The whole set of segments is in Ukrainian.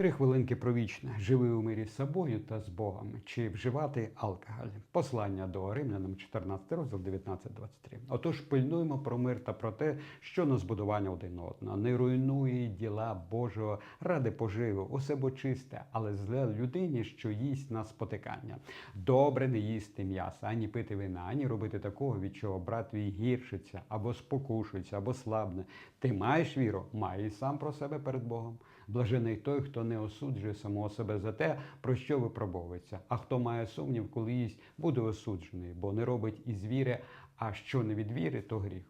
Три хвилинки про вічне. Живи у мирі з собою та з Богом. Чи вживати алкоголь? Послання до римлянам 14 розділ 19-23. Отож, пильнуємо про мир та про те, що на збудування один одного. Не руйнує діла Божого ради поживу, усе бо чисте, але зле людині, що їсть на спотикання. Добре не їсти м'яса, ані пити вина, ані робити такого, від чого брат твій гіршиться, або спокушується, або слабне. Ти маєш віру, май і сам про себе перед Богом. Блажений той, хто не осуджує самого себе за те, про що випробовується. А хто має сумнів, коли їсть, буде осуджений, бо не робить із віри, а що не від віри, то гріх.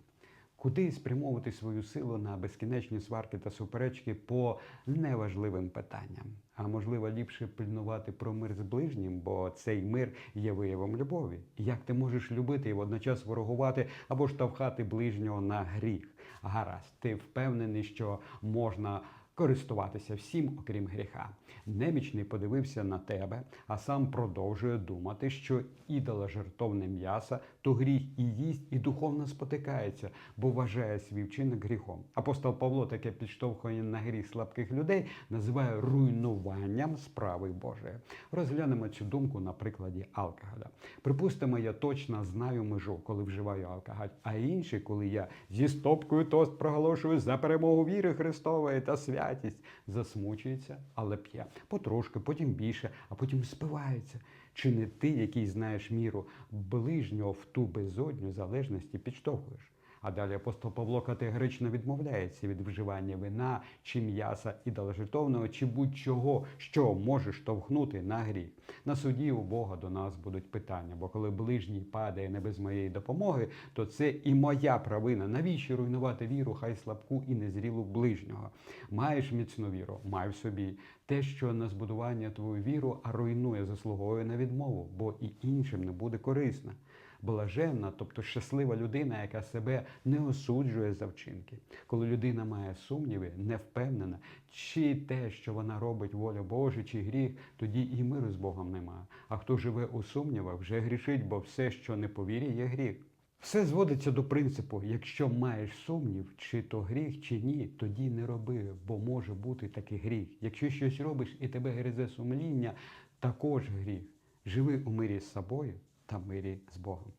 Куди спрямовувати свою силу на безкінечні сварки та суперечки по неважливим питанням? А можливо, ліпше пильнувати про мир з ближнім, бо цей мир є виявом любові. Як ти можеш любити і водночас ворогувати або штовхати ближнього на гріх? Гаразд, ти впевнений, що можна користуватися всім, окрім гріха. Немічний подивився на тебе, а сам продовжує думати, що ідола жертовне м'яса, то гріх і їсть, і духовно спотикається, бо вважає свій вчинок гріхом. Апостол Павло таке підштовхування на гріх слабких людей називає руйнуванням справи Божої. Розглянемо цю думку на прикладі алкоголя. Припустимо, я точно знаю межу, коли вживаю алкоголь, а інші, коли я зі стопкою тост проголошую за перемогу віри Христової та святість, засмучується, але п'є. Потрошки, потім більше, а потім спивається. Чи не ти, який знаєш міру ближнього в ту безодню залежності, підштовхуєш? А далі апостол Павло категорично відмовляється від вживання вина чи м'яса ідоложертовного, чи будь-чого, що може штовхнути на гріх. На суді у Бога до нас будуть питання, бо коли ближній падає не без моєї допомоги, то це і моя провина. Навіщо руйнувати віру, хай слабку і незрілу ближнього? Маєш міцну віру, май в собі. Те, що на збудування твою віру, а руйнує, заслуговує на відмову, бо і іншим не буде корисна блаженна, тобто щаслива людина, яка себе не осуджує за вчинки. Коли людина має сумніви, не впевнена, чи те, що вона робить воля Божа, чи гріх, тоді і миру з Богом немає. А хто живе у сумнівах, вже грішить, бо все, що не по вірі, є гріх. Все зводиться до принципу: якщо маєш сумнів, чи то гріх, чи ні, тоді не роби, бо може бути такий гріх. Якщо щось робиш і тебе гризе сумління, також гріх. Живи у мирі з собою та мирі з Богом.